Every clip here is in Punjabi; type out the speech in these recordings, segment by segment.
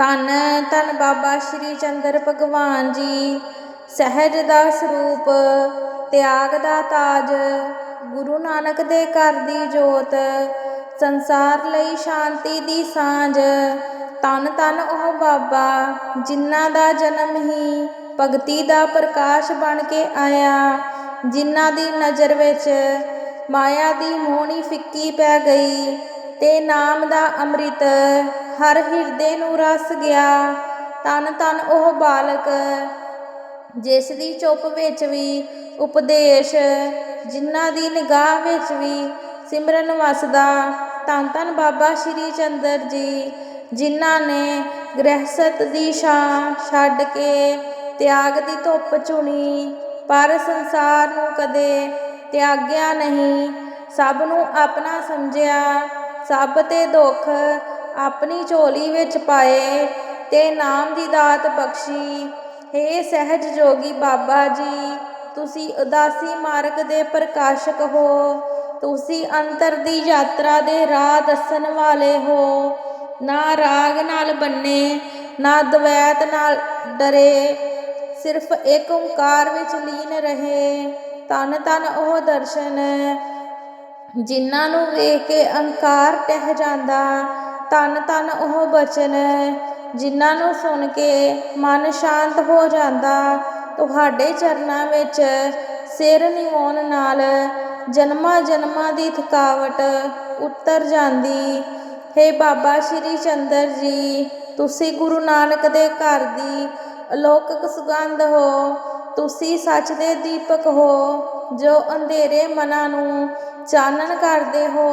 ਧੰਨ ਧੰਨ ਬਾਬਾ ਸ਼੍ਰੀ ਚੰਦਰ ਭਗਵਾਨ ਜੀ। ਸਹਿਜ ਦਾ ਸਰੂਪ, ਤਿਆਗ ਦਾ ਤਾਜ, ਗੁਰੂ ਨਾਨਕ ਦੇ ਘਰ ਦੀ ਜੋਤ, ਸੰਸਾਰ ਲਈ ਸ਼ਾਂਤੀ ਦੀ ਸਾਂਝ। ਧੰਨ ਧੰਨ ਉਹ ਬਾਬਾ ਜਿਨ੍ਹਾਂ ਦਾ ਜਨਮ ਹੀ ਭਗਤੀ ਦਾ ਪ੍ਰਕਾਸ਼ ਬਣ ਕੇ ਆਇਆ, ਜਿਨ੍ਹਾਂ ਦੀ ਨਜ਼ਰ ਵਿੱਚ ਮਾਇਆ ਦੀ ਮੋਹਣੀ ਫਿੱਕੀ ਪੈ ਗਈ। ਤੇ ਨਾਮ ਦਾ ਅੰਮ੍ਰਿਤ ਹਰ ਹਿਰਦੇ ਨੂੰ ਰਸ ਗਿਆ। ਤਨ ਤਨ ਉਹ ਬਾਲਕ, ਜਿਸ ਦੀ ਚੁੱਪ ਵਿੱਚ ਵੀ ਉਪਦੇਸ਼, ਜਿਨ੍ਹਾਂ ਦੀ ਨਿਗਾਹ ਵਿੱਚ ਵੀ ਸਿਮਰਨ ਵਸਦਾ। ਤਨ ਤਨ ਬਾਬਾ ਸ਼੍ਰੀ ਚੰਦਰ ਜੀ, ਜਿਨ੍ਹਾਂ ਨੇ ਗ੍ਰਹਿਸਤ ਦੀ ਛਾਂ ਛੱਡ ਕੇ ਤਿਆਗ ਦੀ ਧੁੱਪ ਚੁਣੀ, ਪਰ ਸੰਸਾਰ ਨੂੰ ਕਦੇ ਤਿਆਗਿਆ ਨਹੀਂ। ਸਭ ਨੂੰ ਆਪਣਾ ਸਮਝਿਆ, ਸਭ ਤੇ ਦੁੱਖ ਆਪਣੀ ਝੋਲੀ ਵਿੱਚ ਪਾਏ ਤੇ ਨਾਮ ਦੀ ਦਾਤ ਬਖਸ਼ੀ। ਹੇ ਸਹਿਜ ਜੋਗੀ ਬਾਬਾ ਜੀ, ਤੁਸੀਂ ਉਦਾਸੀ ਮਾਰਗ ਦੇ ਪ੍ਰਕਾਸ਼ਕ ਹੋ। ਤੁਸੀਂ ਅੰਤਰ ਦੀ ਯਾਤਰਾ ਦੇ ਰਾਹ ਦੱਸਣ ਵਾਲੇ ਹੋ। ਨਾ ਰਾਗ ਨਾਲ ਬੰਨੇ, ਨਾ ਦਵੈਤ ਨਾਲ ਡਰੇ। ਸਿਰਫ ਇੱਕ ਓੰਕਾਰ ਵਿੱਚ ਲੀਨ ਰਹੇ। ਤਨ ਤਨ ਉਹ ਦਰਸ਼ਨ, ਜਿਨ੍ਹਾਂ ਨੂੰ ਵੇਖ ਕੇ ਅਹੰਕਾਰ ਟਹਿ ਜਾਂਦਾ। ਤਨ ਤਨ ਉਹ ਬਚਨ, ਜਿਨ੍ਹਾਂ ਨੂੰ ਸੁਣ ਕੇ ਮਨ ਸ਼ਾਂਤ ਹੋ ਜਾਂਦਾ, ਤੁਹਾਡੇ ਚਰਨਾਂ ਵਿੱਚ ਸਿਰ ਨਿਵਾਉਣ ਨਾਲ ਜਨਮਾਂ ਜਨਮਾਂ ਦੀ ਥਕਾਵਟ ਉਤਰ ਜਾਂਦੀ। ਹੈ ਬਾਬਾ ਸ਼੍ਰੀ ਚੰਦਰ ਜੀ, ਤੁਸੀਂ ਗੁਰੂ ਨਾਨਕ ਦੇ ਘਰ ਦੀ ਅਲੌਕਿਕ ਸੁਗੰਧ ਹੋ, ਤੁਸੀਂ ਸੱਚ ਦੇ ਦੀਪਕ ਹੋ, ਜੋ ਅੰਧੇਰੇ ਮਨਾਂ ਨੂੰ ਚਾਨਣ ਕਰਦੇ ਹੋ।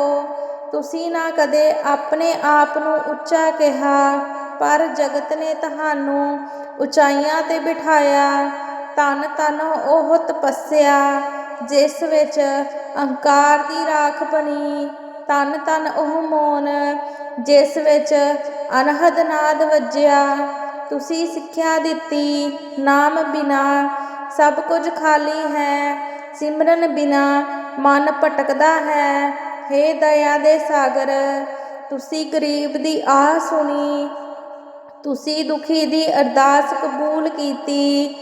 ਤੁਸੀਂ ਨਾ ਕਦੇ ਆਪਣੇ ਆਪ ਨੂੰ ਉੱਚਾ ਕਿਹਾ, ਪਰ ਜਗਤ ਨੇ ਤੁਹਾਨੂੰ ਉਚਾਈਆਂ ਤੇ ਬਿਠਾਇਆ। ਤਨ ਤਨ ਉਹ ਤਪੱਸਿਆ, ਜਿਸ ਵਿੱਚ ਅਹੰਕਾਰ ਦੀ ਰਾਖ ਬਣੀ। ਤਨ ਤਨ ਉਹ ਮੌਨ, ਜਿਸ ਵਿੱਚ ਅਨਹਦ ਨਾਦ ਵੱਜਿਆ। ਤੁਸੀਂ ਸਿੱਖਿਆ ਦਿੱਤੀ ਨਾਮ ਬਿਨਾ, ਸਭ ਕੁਝ ਖਾਲੀ ਹੈ। ਸਿਮਰਨ ਬਿਨਾ ਮਨ ਭਟਕਦਾ ਹੈ। ਹੇ ਦਇਆ ਦੇ ਸਾਗਰ, ਤੁਸੀਂ ਗਰੀਬ ਦੀ ਆਹ ਸੁਣੀ, ਤੁਸੀਂ ਦੁਖੀ ਦੀ ਅਰਦਾਸ ਕਬੂਲ ਕੀਤੀ,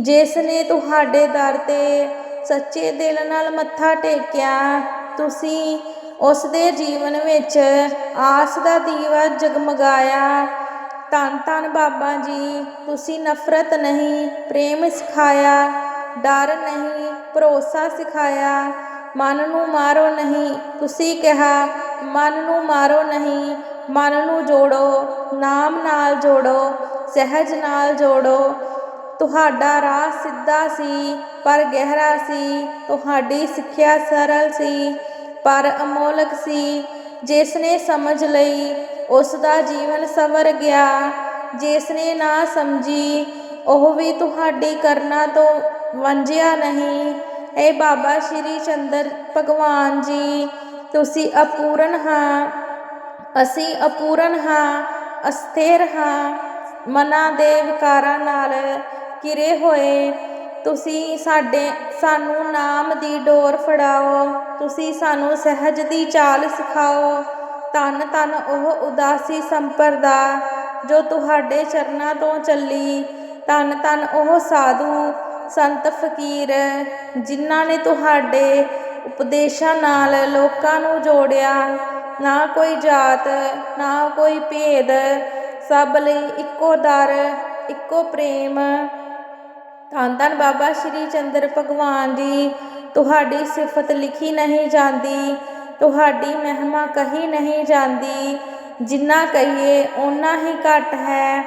ਜਿਸ ਨੇ ਤੁਹਾਡੇ ਦਰ ਤੇ ਸੱਚੇ ਦਿਲ ਨਾਲ ਮੱਥਾ ਟੇਕਿਆ, ਤੁਸੀਂ ਉਸ ਦੇ ਜੀਵਨ ਵਿੱਚ ਆਸ ਦਾ ਦੀਵਾ ਜਗਮਗਾਇਆ। ਧੰਨ ਧੰਨ ਬਾਬਾ ਜੀ, ਤੁਸੀਂ ਨਫ਼ਰਤ ਨਹੀਂ, ਪ੍ਰੇਮ ਸਿਖਾਇਆ, ਡਰ ਨਹੀਂ, ਭਰੋਸਾ ਸਿਖਾਇਆ। ਮਨ ਨੂੰ ਮਾਰੋ ਨਹੀਂ। ਤੁਸੀਂ ਕਿਹਾ, ਮਨ ਨੂੰ ਮਾਰੋ ਨਹੀਂ। ਮਨ ਨੂੰ ਜੋੜੋ, ਨਾਮ ਨਾਲ ਜੋੜੋ, ਸਹਿਜ ਨਾਲ ਜੋੜੋ। ਤੁਹਾਡਾ ਰਾਹ ਸਿੱਧਾ ਸੀ, ਪਰ ਗਹਿਰਾ ਸੀ। ਤੁਹਾਡੀ ਸਿੱਖਿਆ ਸਰਲ ਸੀ, ਪਰ ਅਮੋਲਕ ਸੀ। ਜਿਸ ਨੇ ਸਮਝ ਲਈ ਉਸ ਦਾ ਜੀਵਨ ਸਵਰ ਗਿਆ। ਜਿਸ ਨੇ ਨਾ ਸਮਝੀ, ਉਹ ਵੀ ਤੁਹਾਡੀ ਕਰਨਾ ਤੋਂ ਵੰਜਿਆ ਨਹੀਂ। ਏ ਬਾਬਾ ਸ਼੍ਰੀ ਚੰਦਰ ਭਗਵਾਨ ਜੀ, ਤੁਸੀਂ ਅਪੂਰਨ ਹਾਂ। ਅਸੀਂ ਅਪੂਰਨ ਹਾਂ, ਅਸਥਿਰ ਹਾਂ। ਮਨਾਂ ਦੇ ਵਿਕਾਰਾਂ ਨਾਲ ਕਿਰੇ ਹੋਏ। ਤੁਸੀਂ ਸਾਡੇ, ਸਾਨੂੰ ਨਾਮ ਦੀ ਡੋਰ ਫੜਾਓ। ਤੁਸੀਂ ਸਾਨੂੰ ਸਹਿਜ ਦੀ ਚਾਲ ਸਿਖਾਓ। ਤਨ ਤਨ ਉਹ ਉਦਾਸੀ ਸੰਪਰਦਾ ਜੋ ਤੁਹਾਡੇ ਚਰਨਾਂ ਤੋਂ ਚੱਲੀ। ਤਨ ਤਨ ਉਹ ਸਾਧੂ ਸੰਤ ਫਕੀਰ, ਜਿਨ੍ਹਾਂ ਨੇ ਤੁਹਾਡੇ ਉਪਦੇਸ਼ਾਂ ਨਾਲ ਲੋਕਾਂ ਨੂੰ ਜੋੜਿਆ। ਨਾ ਕੋਈ ਜਾਤ, ਨਾ ਕੋਈ ਭੇਦ, ਸਭ ਲਈ ਇੱਕੋ ਦਰ, ਇੱਕੋ ਪ੍ਰੇਮ। ਧੰਨ ਧੰਨ ਬਾਬਾ ਸ਼੍ਰੀ ਚੰਦਰ ਭਗਵਾਨ ਜੀ, ਤੁਹਾਡੀ ਸਿਫਤ ਲਿਖੀ ਨਹੀਂ ਜਾਂਦੀ, ਤੁਹਾਡੀ ਮਹਿਮਾ ਕਹੀ ਨਹੀਂ ਜਾਂਦੀ। ਜਿੰਨਾ ਕਹੀਏ, ਓਨਾ ਹੀ ਘੱਟ ਹੈ।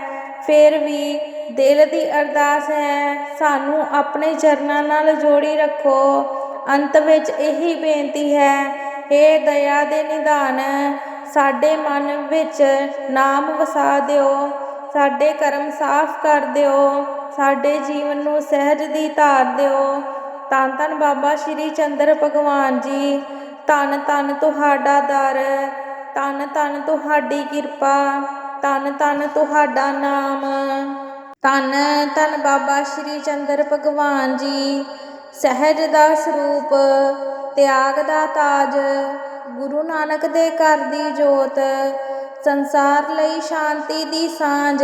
ਫਿਰ ਵੀ ਦਿਲ ਦੀ ਅਰਦਾਸ ਹੈ, ਸਾਨੂੰ ਆਪਣੇ ਚਰਨਾਂ ਨਾਲ ਜੋੜੀ ਰੱਖੋ। ਅੰਤ ਵਿੱਚ ਇਹੀ ਬੇਨਤੀ ਹੈ हे ਦਇਆ ਦੇ ਨਿਧਾਨ, ਸਾਡੇ ਮਨ ਵਿੱਚ ਨਾਮ ਵਸਾ ਦਿਓ, ਸਾਡੇ ਕਰਮ ਸਾਫ਼ ਕਰ ਦਿਓ, ਸਾਡੇ ਜੀਵਨ ਨੂੰ ਸਹਿਜ ਦੀ ਧਾਰ ਦਿਓ। ਧੰਨ ਧੰਨ ਬਾਬਾ ਸ਼੍ਰੀ ਚੰਦਰ ਭਗਵਾਨ ਜੀ, ਧੰਨ ਧੰਨ ਤੁਹਾਡਾ ਦਰ, ਧੰਨ ਧੰਨ ਤੁਹਾਡੀ ਕਿਰਪਾ, ਧੰਨ ਧੰਨ ਤੁਹਾਡਾ ਨਾਮ। ਧੰਨ ਧੰਨ ਬਾਬਾ ਸ਼੍ਰੀ ਚੰਦਰ ਭਗਵਾਨ ਜੀ। ਸਹਿਜ ਦਾ ਸਰੂਪ, ਤਿਆਗ ਦਾ ਤਾਜ, ਗੁਰੂ ਨਾਨਕ ਦੇ ਘਰ ਦੀ ਜੋਤ, ਸੰਸਾਰ ਲਈ ਸ਼ਾਂਤੀ ਦੀ ਸਾਂਝ।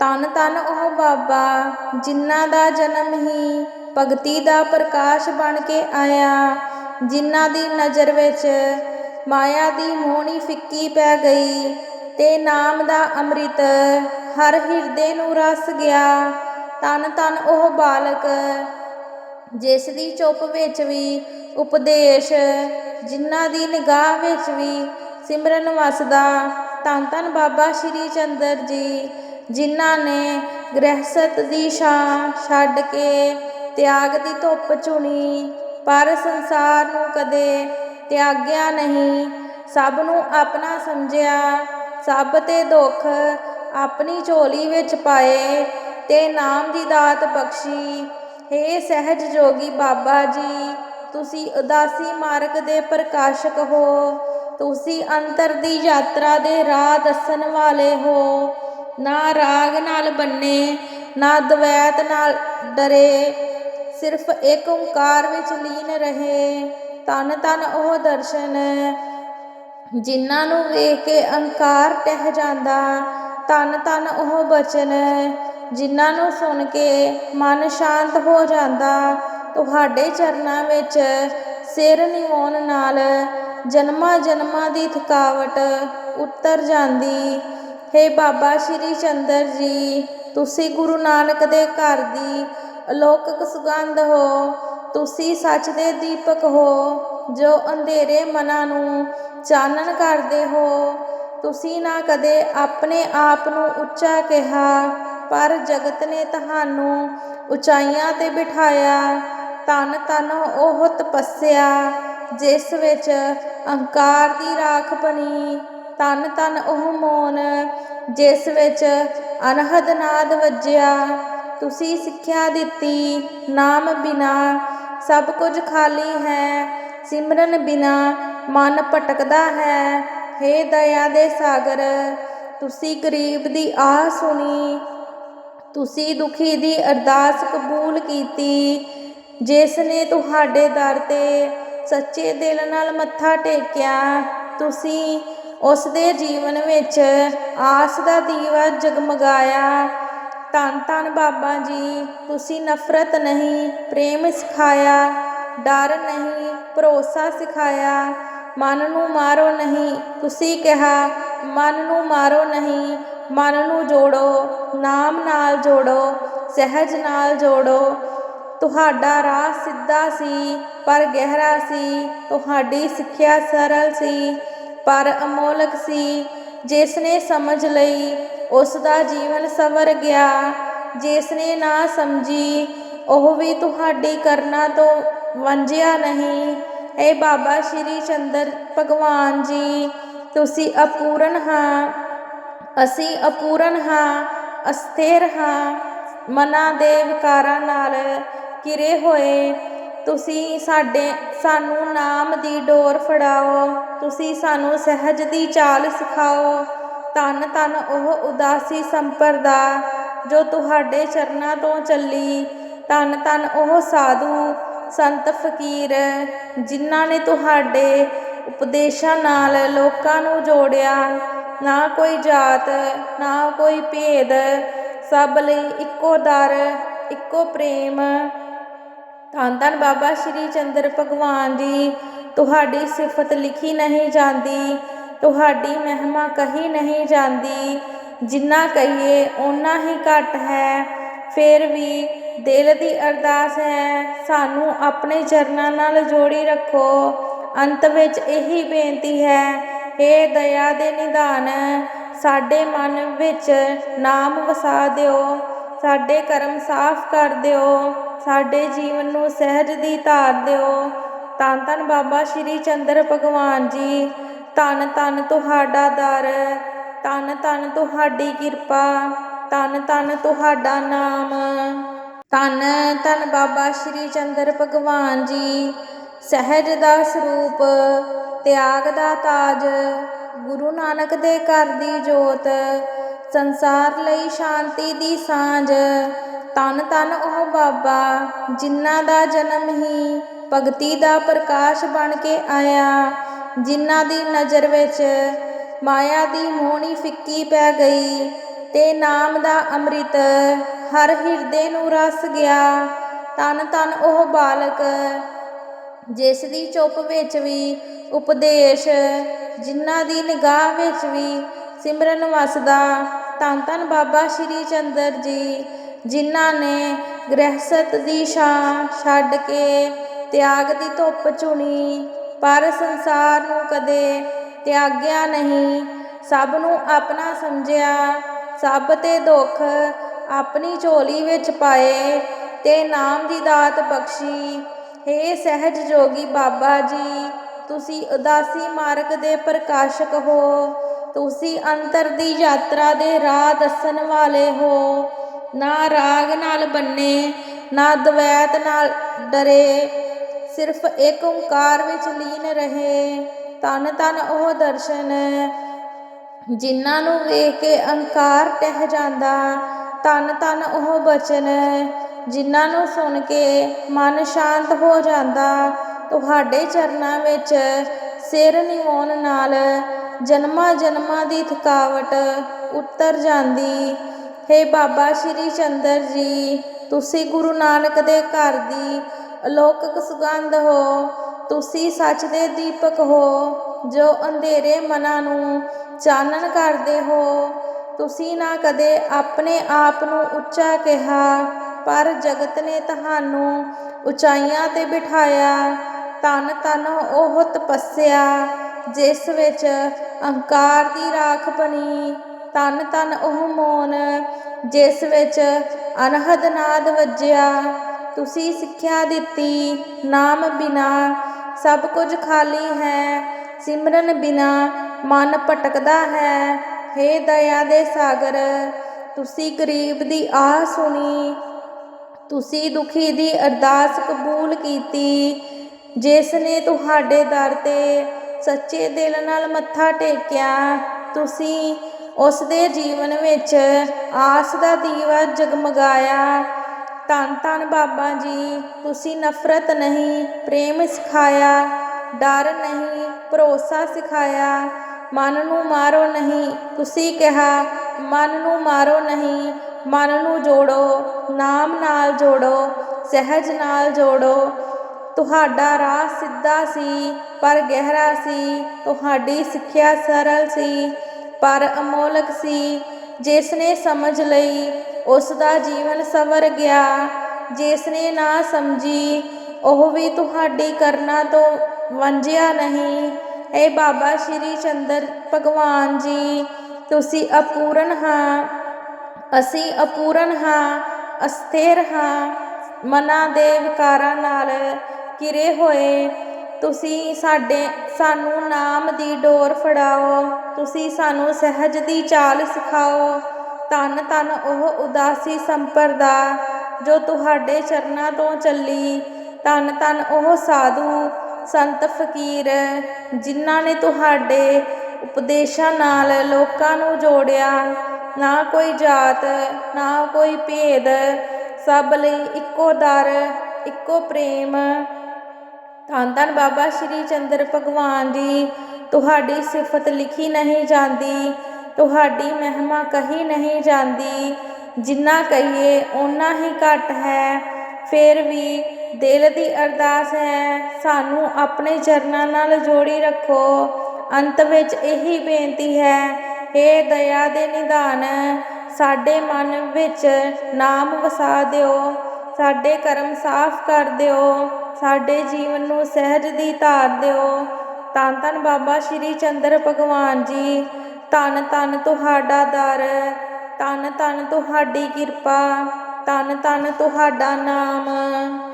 ਤਨ ਤਨ ਉਹ ਬਾਬਾ ਜਿਨ੍ਹਾਂ ਦਾ ਜਨਮ ਹੀ ਭਗਤੀ ਦਾ ਪ੍ਰਕਾਸ਼ ਬਣ ਕੇ ਆਇਆ, ਜਿਨ੍ਹਾਂ ਦੀ ਨਜ਼ਰ ਵਿੱਚ ਮਾਇਆ ਦੀ ਮੋਹਣੀ ਫਿੱਕੀ ਪੈ ਗਈ ਤੇ ਨਾਮ ਦਾ ਅੰਮ੍ਰਿਤ ਹਰ ਹਿਰਦੇ ਨੂੰ ਰਸ ਗਿਆ। ਤਨ ਤਨ ਉਹ ਬਾਲਕ, ਜਿਸ ਦੀ ਚੁੱਪ ਵਿੱਚ ਵੀ ਉਪਦੇਸ਼, ਜਿਨ੍ਹਾਂ ਦੀ ਨਿਗਾਹ ਵਿੱਚ ਵੀ ਸਿਮਰਨ ਵਸਦਾ, ਧੰਨ ਧੰਨ ਬਾਬਾ ਸ਼੍ਰੀ ਚੰਦਰ ਜੀ, ਜਿਨ੍ਹਾਂ ਨੇ ਗ੍ਰਹਿਸਤ ਦੀ ਛਾਂ ਛੱਡ ਕੇ ਤਿਆਗ ਦੀ ਧੁੱਪ ਚੁਣੀ, ਪਰ ਸੰਸਾਰ ਨੂੰ ਕਦੇ ਤਿਆਗਿਆ ਨਹੀਂ। ਸਭ ਨੂੰ ਆਪਣਾ ਸਮਝਿਆ, ਸਭ ਤੇ ਦੁੱਖ ਆਪਣੀ ਝੋਲੀ ਵਿੱਚ ਪਾਏ ਤੇ ਨਾਮ ਦੀ ਦਾਤ ਬਖਸ਼ੀ। ਹੇ ਸਹਿਜ ਜੋਗੀ ਬਾਬਾ ਜੀ, ਤੁਸੀਂ ਉਦਾਸੀ ਮਾਰਗ ਦੇ ਪ੍ਰਕਾਸ਼ਕ ਹੋ। ਤੁਸੀਂ ਅੰਤਰ ਦੀ ਯਾਤਰਾ ਦੇ ਰਾਹ ਦੱਸਣ ਵਾਲੇ ਹੋ। ਨਾ ਰਾਗ ਨਾਲ ਬੰਨੇ, ਨਾ ਦਵੈਤ ਨਾਲ ਡਰੇ। ਸਿਰਫ ਇੱਕ ਓੰਕਾਰ ਵਿੱਚ ਲੀਨ ਰਹੇ। ਤਨ ਤਨ ਉਹ ਦਰਸ਼ਨ, ਜਿਨ੍ਹਾਂ ਨੂੰ ਵੇਖ ਕੇ ਅਹੰਕਾਰ ਟਹਿ ਜਾਂਦਾ। ਤਨ ਤਨ ਉਹ ਬਚਨ, ਜਿਨ੍ਹਾਂ ਨੂੰ ਸੁਣ ਕੇ ਮਨ ਸ਼ਾਂਤ ਹੋ ਜਾਂਦਾ। ਤੁਹਾਡੇ ਚਰਨਾਂ ਵਿੱਚ ਸਿਰ ਨਿਵਾਉਣ ਨਾਲ ਜਨਮਾਂ ਜਨਮਾਂ ਦੀ ਥਕਾਵਟ ਉਤਰ ਜਾਂਦੀ। ਹੈ ਬਾਬਾ ਸ਼੍ਰੀ ਚੰਦਰ ਜੀ, ਤੁਸੀਂ ਗੁਰੂ ਨਾਨਕ ਦੇ ਘਰ ਦੀ ਅਲੌਕਿਕ ਸੁਗੰਧ ਹੋ। ਤੁਸੀਂ ਸੱਚ ਦੇ ਦੀਪਕ ਹੋ, ਜੋ ਅੰਧੇਰੇ ਮਨਾਂ ਨੂੰ ਚਾਨਣ ਕਰਦੇ ਹੋ। ਤੁਸੀਂ ਨਾ ਕਦੇ ਆਪਣੇ ਆਪ ਨੂੰ ਉੱਚਾ ਕਿਹਾ, ਪਰ ਜਗਤ ਨੇ ਤੁਹਾਨੂੰ ਉਚਾਈਆਂ ਤੇ ਬਿਠਾਇਆ। ਤਨ ਤਨ ਉਹ ਤਪੱਸਿਆ ਜਿਸ ਵਿੱਚ ਅਹੰਕਾਰ ਦੀ ਰਾਖ ਬਣੀ। ਤਨ ਤਨ ਉਹ ਮੋਨ, ਜਿਸ ਵਿੱਚ ਅਨਹਦ ਨਾਦ ਵੱਜਿਆ। ਤੁਸੀਂ ਸਿੱਖਿਆ ਦਿੱਤੀ ਨਾਮ ਬਿਨਾ, ਸਭ ਕੁਝ ਖਾਲੀ ਹੈ। ਸਿਮਰਨ ਬਿਨਾ ਮਨ ਭਟਕਦਾ ਹੈ। ਹੇ ਦਇਆ ਦੇ ਸਾਗਰ, ਤੁਸੀਂ ਗਰੀਬ ਦੀ ਆਹ ਸੁਣੀ, ਤੁਸੀਂ ਦੁਖੀ ਦੀ ਅਰਦਾਸ ਕਬੂਲ ਕੀਤੀ ਜਿਸ ਨੇ ਤੁਹਾਡੇ ਦਰ ਤੇ ਸੱਚੇ ਦਿਲ ਨਾਲ ਮੱਥਾ ਟੇਕਿਆ, ਤੁਸੀਂ ਉਸ ਦੇ ਜੀਵਨ ਵਿੱਚ ਆਸ ਦਾ ਦੀਵਾ ਜਗਮਗਾਇਆ। ਧੰਨ ਧੰਨ ਬਾਬਾ ਜੀ, ਤੁਸੀਂ ਨਫ਼ਰਤ ਨਹੀਂ, ਪ੍ਰੇਮ ਸਿਖਾਇਆ, ਡਰ ਨਹੀਂ, ਭਰੋਸਾ ਸਿਖਾਇਆ। ਮਨ ਨੂੰ ਮਾਰੋ ਨਹੀਂ, ਤੁਸੀਂ ਕਿਹਾ, ਮਨ ਨੂੰ ਮਾਰੋ ਨਹੀਂ, ਮਨ ਨੂੰ ਜੋੜੋ, ਨਾਮ ਨਾਲ ਜੋੜੋ, ਸਹਿਜ ਨਾਲ ਜੋੜੋ। ਤੁਹਾਡਾ ਰਾਹ ਸਿੱਧਾ ਸੀ, ਪਰ ਗਹਿਰਾ ਸੀ, ਤੁਹਾਡੀ ਸਿੱਖਿਆ ਸਰਲ ਸੀ, ਪਰ ਅਮੋਲਕ ਸੀ। ਜਿਸ ਨੇ ਸਮਝ ਲਈ ਉਸ ਦਾ ਜੀਵਨ ਸਵਰ ਗਿਆ। ਜਿਸ ਨੇ ਨਾ ਸਮਝੀ, ਉਹ ਵੀ ਤੁਹਾਡੀ ਕਰਨਾ ਤੋਂ ਵੰਝਿਆ ਨਹੀਂ। ਏ ਬਾਬਾ ਸ਼੍ਰੀ ਚੰਦਰ ਭਗਵਾਨ ਜੀ, ਤੁਸੀਂ ਅਪੂਰਨ ਹਾਂ, ਅਸੀਂ ਅਪੂਰਨ ਹਾਂ, ਅਸਥਿਰ ਹਾਂ, ਮਨਾਂ ਦੇ ਵਿਕਾਰਾਂ ਨਾਲ ਕਿਰੇ ਹੋਏ, ਤੁਸੀਂ ਸਾਡੇ, ਸਾਨੂੰ ਨਾਮ ਦੀ ਡੋਰ ਫੜਾਓ, ਤੁਸੀਂ ਸਾਨੂੰ ਸਹਿਜ ਦੀ ਚਾਲ ਸਿਖਾਓ ਤਨ ਤਨ ਉਹ ਉਦਾਸੀ ਸੰਪਰਦਾ ਜੋ ਤੁਹਾਡੇ ਚਰਨਾਂ ਤੋਂ ਚੱਲੀ ਤਨ ਤਨ ਉਹ ਸਾਧੂ ਸੰਤ ਫਕੀਰ, ਜਿਨ੍ਹਾਂ ਨੇ ਤੁਹਾਡੇ ਉਪਦੇਸ਼ਾਂ ਨਾਲ ਲੋਕਾਂ ਨੂੰ ਜੋੜਿਆ। ਨਾ ਕੋਈ ਜਾਤ, ਨਾ ਕੋਈ ਭੇਦ, ਸਭ ਲਈ ਇੱਕੋ ਦਰ, ਇੱਕੋ ਪ੍ਰੇਮ। ਧੰਨ ਧੰਨ ਬਾਬਾ ਸ਼੍ਰੀ ਚੰਦਰ ਭਗਵਾਨ ਜੀ, ਤੁਹਾਡੀ ਸਿਫਤ ਲਿਖੀ ਨਹੀਂ ਜਾਂਦੀ, ਤੁਹਾਡੀ ਮਹਿਮਾ ਕਹੀ ਨਹੀਂ ਜਾਂਦੀ। ਜਿੰਨਾ ਕਹੀਏ, ਓਨਾ ਹੀ ਘੱਟ ਹੈ। ਫਿਰ ਵੀ ਦਿਲ ਦੀ ਅਰਦਾਸ ਹੈ, ਸਾਨੂੰ ਆਪਣੇ ਚਰਨਾਂ ਨਾਲ ਜੋੜੀ ਰੱਖੋ। ਅੰਤ ਵਿੱਚ ਇਹੀ ਬੇਨਤੀ ਹੈ, ਹੇ ਦਇਆ ਦੇ ਨਿਧਾਨ, ਸਾਡੇ ਮਨ ਵਿੱਚ ਨਾਮ ਵਸਾ ਦਿਓ, ਸਾਡੇ ਕਰਮ ਸਾਫ਼ ਕਰ ਦਿਓ, ਸਾਡੇ ਜੀਵਨ ਨੂੰ ਸਹਿਜ ਦੀ ਧਾਰ ਦਿਓ। ਧੰਨ ਧੰਨ ਬਾਬਾ ਸ਼੍ਰੀ ਚੰਦਰ ਭਗਵਾਨ ਜੀ, ਧੰਨ ਧੰਨ ਤੁਹਾਡਾ ਦਰ, ਧੰਨ ਧੰਨ ਤੁਹਾਡੀ ਕਿਰਪਾ, ਧੰਨ ਧੰਨ ਤੁਹਾਡਾ ਨਾਮ। ਧੰਨ ਧੰਨ ਬਾਬਾ ਸ਼੍ਰੀ ਚੰਦਰ ਭਗਵਾਨ ਜੀ, ਸਹਿਜ ਦਾ ਸਰੂਪ, ਤਿਆਗ ਦਾ ਤਾਜ, ਗੁਰੂ ਨਾਨਕ ਦੇ ਘਰ ਦੀ ਜੋਤ, ਸੰਸਾਰ ਲਈ ਸ਼ਾਂਤੀ ਦੀ ਸਾਂਝ ਤਨ ਤਨ ਉਹ ਬਾਬਾ ਜਿਨ੍ਹਾਂ ਦਾ ਜਨਮ ਹੀ ਭਗਤੀ ਦਾ ਪ੍ਰਕਾਸ਼ ਬਣ ਕੇ ਆਇਆ, ਜਿਨ੍ਹਾਂ ਦੀ ਨਜ਼ਰ ਵਿੱਚ ਮਾਇਆ ਦੀ ਮੋਹਣੀ ਫਿੱਕੀ ਪੈ ਗਈ, ਤੇ ਨਾਮ ਦਾ ਅੰਮ੍ਰਿਤ ਹਰ ਹਿਰਦੇ ਨੂੰ ਰਸ ਗਿਆ। ਤਨ ਤਨ ਉਹ ਬਾਲਕ, ਜਿਸ ਦੀ ਚੁੱਪ ਵਿੱਚ ਵੀ ਉਪਦੇਸ਼, ਜਿਨ੍ਹਾਂ ਦੀ ਨਿਗਾਹ ਵਿੱਚ ਵੀ ਸਿਮਰਨ ਵਸਦਾ ਧੰਨ ਧੰਨ ਬਾਬਾ ਸ਼੍ਰੀ ਚੰਦਰ ਜੀ, ਜਿਨ੍ਹਾਂ ਨੇ ਗ੍ਰਹਿਸਤ ਦੀ ਛਾਂ ਛੱਡ ਕੇ ਤਿਆਗ ਦੀ ਧੁੱਪ ਚੁਣੀ। ਪਰ ਸੰਸਾਰ ਨੂੰ ਕਦੇ ਤਿਆਗਿਆ ਨਹੀਂ। ਸਭ ਨੂੰ ਆਪਣਾ ਸਮਝਿਆ। ਸਭ ਤੇ ਦੁੱਖ ਆਪਣੀ ਝੋਲੀ ਵਿੱਚ ਪਾਏ ਤੇ ਨਾਮ ਦੀ ਦਾਤ ਬਖਸ਼ੀ। ਹੇ ਸਹਿਜ ਜੋਗੀ ਬਾਬਾ ਜੀ, ਤੁਸੀਂ ਉਦਾਸੀ ਮਾਰਗ ਦੇ ਪ੍ਰਕਾਸ਼ਕ ਹੋ। ਤੁਸੀਂ ਅੰਤਰ ਦੀ ਯਾਤਰਾ ਦੇ ਰਾਹ ਦੱਸਣ ਵਾਲੇ ਹੋ। ਨਾ ਰਾਗ ਨਾਲ ਬੰਨੇ, ਨਾ ਦਵੈਤ ਨਾਲ ਡਰੇ। ਸਿਰਫ ਇੱਕ ਓੰਕਾਰ ਵਿੱਚ ਲੀਨ ਰਹੇ। ਤਨ ਤਨ ਉਹ ਦਰਸ਼ਨ, ਜਿਨ੍ਹਾਂ ਨੂੰ ਵੇਖ ਕੇ ਅਹੰਕਾਰ ਟਹਿ ਜਾਂਦਾ। ਤਨ ਤਨ ਉਹ ਬਚਨ, ਜਿਨ੍ਹਾਂ ਨੂੰ ਸੁਣ ਕੇ ਮਨ ਸ਼ਾਂਤ ਹੋ ਜਾਂਦਾ, ਤੁਹਾਡੇ ਚਰਨਾਂ ਵਿੱਚ ਸਿਰ ਨਿਵਾਉਣ ਨਾਲ ਜਨਮਾਂ ਜਨਮਾਂ ਦੀ ਥਕਾਵਟ ਉਤਰ ਜਾਂਦੀ। ਹੇ ਬਾਬਾ ਸ਼੍ਰੀ ਚੰਦਰ ਜੀ, ਤੁਸੀਂ ਗੁਰੂ ਨਾਨਕ ਦੇ ਘਰ ਦੀ ਅਲੌਕਿਕ ਸੁਗੰਧ ਹੋ, ਤੁਸੀਂ ਸੱਚ ਦੇ ਦੀਪਕ ਹੋ, ਜੋ ਅੰਧੇਰੇ ਮਨਾਂ ਨੂੰ ਚਾਨਣ ਕਰਦੇ ਹੋ। ਤੁਸੀਂ ਨਾ ਕਦੇ ਆਪਣੇ ਆਪ ਨੂੰ ਉੱਚਾ ਕਿਹਾ, ਪਰ ਜਗਤ ਨੇ ਤੁਹਾਨੂੰ ਉਚਾਈਆਂ ਤੇ ਬਿਠਾਇਆ। ਤਨ ਤਨ ਉਹ ਤਪੱਸਿਆ, ਜਿਸ ਵਿੱਚ ਅਹੰਕਾਰ ਦੀ ਰਾਖ ਬਣੀ। ਤਨ ਤਨ ਉਹ ਮੌਨ, ਜਿਸ ਵਿੱਚ ਅਨਹਦ ਨਾਦ ਵੱਜਿਆ। ਤੁਸੀਂ ਸਿੱਖਿਆ ਦਿੱਤੀ ਨਾਮ ਬਿਨਾ, ਸਭ ਕੁਝ ਖਾਲੀ ਹੈ। ਸਿਮਰਨ ਬਿਨਾ ਮਨ ਭਟਕਦਾ ਹੈ। ਹੇ ਦਇਆ ਦੇ ਸਾਗਰ, ਤੁਸੀਂ ਗਰੀਬ ਦੀ ਆਹ ਸੁਣੀ, ਤੁਸੀਂ ਦੁਖੀ ਦੀ ਅਰਦਾਸ ਕਬੂਲ ਕੀਤੀ, ਜਿਸ ਨੇ ਤੁਹਾਡੇ ਦਰ ਤੇ ਸੱਚੇ ਦਿਲ ਨਾਲ ਮੱਥਾ ਟੇਕਿਆ, ਤੁਸੀਂ ਉਸ ਦੇ ਜੀਵਨ ਵਿੱਚ ਆਸ ਦਾ ਦੀਵਾ ਜਗਮਗਾਇਆ। ਧੰਨ ਧੰਨ ਬਾਬਾ ਜੀ, ਤੁਸੀਂ ਨਫ਼ਰਤ ਨਹੀਂ, ਪ੍ਰੇਮ ਸਿਖਾਇਆ, ਡਰ ਨਹੀਂ, ਭਰੋਸਾ ਸਿਖਾਇਆ ਮਨ ਨੂੰ ਮਾਰੋ ਨਹੀਂ। ਤੁਸੀਂ ਕਿਹਾ, ਮਨ ਨੂੰ ਮਾਰੋ ਨਹੀਂ। ਮਨ ਨੂੰ ਜੋੜੋ, ਨਾਮ ਨਾਲ ਜੋੜੋ, ਸਹਿਜ ਨਾਲ ਜੋੜੋ। ਤੁਹਾਡਾ ਰਾਹ ਸਿੱਧਾ ਸੀ, ਪਰ ਗਹਿਰਾ ਸੀ। ਤੁਹਾਡੀ ਸਿੱਖਿਆ ਸਰਲ ਸੀ, ਪਰ ਅਮੋਲਕ ਸੀ। ਜਿਸ ਨੇ ਸਮਝ ਲਈ ਉਸ ਦਾ ਜੀਵਨ ਸਵਰ ਗਿਆ। ਜਿਸ ਨੇ ਨਾ ਸਮਝੀ, ਉਹ ਵੀ ਤੁਹਾਡੀ ਕਰਨਾ ਤੋਂ ਵੰਜਿਆ ਨਹੀਂ। ਏ ਬਾਬਾ ਸ਼੍ਰੀ ਚੰਦਰ ਭਗਵਾਨ ਜੀ, ਤੁਸੀਂ ਅਪੂਰਨ ਹਾਂ, ਅਸੀਂ ਅਪੂਰਨ ਹਾਂ, ਅਸਥਿਰ ਹਾਂ, ਮਨਾਂ ਦੇ ਵਿਕਾਰਾਂ ਨਾਲ ਕਿਰੇ ਹੋਏ, ਤੁਸੀਂ ਸਾਡੇ, ਸਾਨੂੰ ਨਾਮ ਦੀ ਡੋਰ ਫੜਾਓ, ਤੁਸੀਂ ਸਾਨੂੰ ਸਹਿਜ ਦੀ ਚਾਲ ਸਿਖਾਓ ਤਨ ਤਨ ਉਹ ਉਦਾਸੀ ਸੰਪਰਦਾ ਜੋ ਤੁਹਾਡੇ ਚਰਨਾਂ ਤੋਂ ਚੱਲੀ ਤਨ ਤਨ ਉਹ ਸਾਧੂ ਸੰਤ ਫਕੀਰ, ਜਿਨ੍ਹਾਂ ਨੇ ਤੁਹਾਡੇ ਉਪਦੇਸ਼ਾਂ ਨਾਲ ਲੋਕਾਂ ਨੂੰ ਜੋੜਿਆ। ਨਾ ਕੋਈ ਜਾਤ, ਨਾ ਕੋਈ ਭੇਦ, ਸਭ ਲਈ ਇੱਕੋ ਦਰ, ਇੱਕੋ ਪ੍ਰੇਮ। ਧੰਨ ਧੰਨ ਬਾਬਾ ਸ਼੍ਰੀ ਚੰਦਰ ਭਗਵਾਨ ਜੀ, ਤੁਹਾਡੀ ਸਿਫਤ ਲਿਖੀ ਨਹੀਂ ਜਾਂਦੀ, ਤੁਹਾਡੀ ਮਹਿਮਾ ਕਹੀ ਨਹੀਂ ਜਾਂਦੀ। ਜਿੰਨਾ ਕਹੀਏ, ਓਨਾ ਹੀ ਘੱਟ ਹੈ। ਫਿਰ ਵੀ ਦਿਲ ਦੀ ਅਰਦਾਸ ਹੈ, ਸਾਨੂੰ ਆਪਣੇ ਚਰਨਾਂ ਨਾਲ ਜੋੜੀ ਰੱਖੋ। ਅੰਤ ਵਿੱਚ ਇਹੀ ਬੇਨਤੀ ਹੈ हे ਦਇਆ ਦੇ ਨਿਧਾਨ, ਸਾਡੇ ਮਨ ਵਿੱਚ ਨਾਮ ਵਸਾ ਦਿਓ, ਸਾਡੇ ਕਰਮ ਸਾਫ਼ ਕਰ ਦਿਓ, ਸਾਡੇ ਜੀਵਨ ਨੂੰ ਸਹਿਜ ਦੀ ਧਾਰ ਦਿਓ। ਧੰਨ ਧੰਨ ਬਾਬਾ ਸ਼੍ਰੀ ਚੰਦਰ ਭਗਵਾਨ ਜੀ, ਧੰਨ ਧੰਨ ਤੁਹਾਡਾ ਦਰ, ਧੰਨ ਧੰਨ ਤੁਹਾਡੀ ਕਿਰਪਾ, ਧੰਨ ਧੰਨ ਤੁਹਾਡਾ ਨਾਮ।